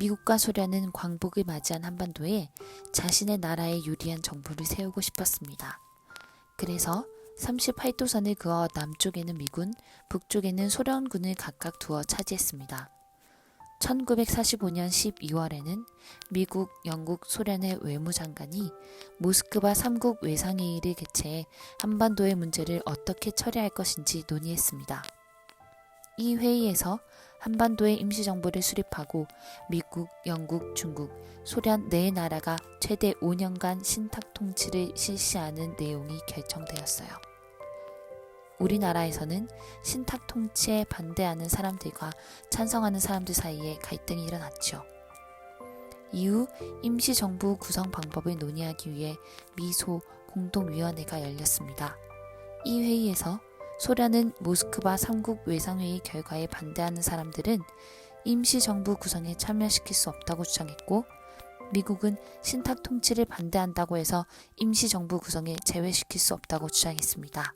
미국과 소련은 광복을 맞이한 한반도에 자신의 나라에 유리한 정부를 세우고 싶었습니다. 그래서 38도선을 그어 남쪽에는 미군, 북쪽에는 소련군을 각각 두어 차지했습니다. 1945년 12월에는 미국, 영국, 소련의 외무장관이 모스크바 3국 외상회의를 개최해 한반도의 문제를 어떻게 처리할 것인지 논의했습니다. 이 회의에서 한반도에 임시정부를 수립하고 미국, 영국, 중국, 소련 네 나라가 최대 5년간 신탁 통치를 실시하는 내용이 결정되었어요. 우리나라에서는 신탁 통치에 반대하는 사람들과 찬성하는 사람들 사이에 갈등이 일어났죠. 이후 임시정부 구성 방법을 논의하기 위해 미소 공동위원회가 열렸습니다. 이 회의에서 소련은 모스크바 3국 외상회의 결과에 반대하는 사람들은 임시정부 구성에 참여시킬 수 없다고 주장했고, 미국은 신탁 통치를 반대한다고 해서 임시정부 구성에 제외시킬 수 없다고 주장했습니다.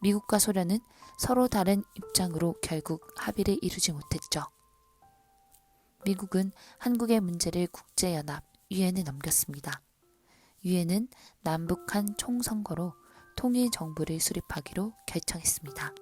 미국과 소련은 서로 다른 입장으로 결국 합의를 이루지 못했죠. 미국은 한국의 문제를 국제연합 유엔에 넘겼습니다. 유엔은 남북한 총선거로 통일 정부를 수립하기로 결정했습니다.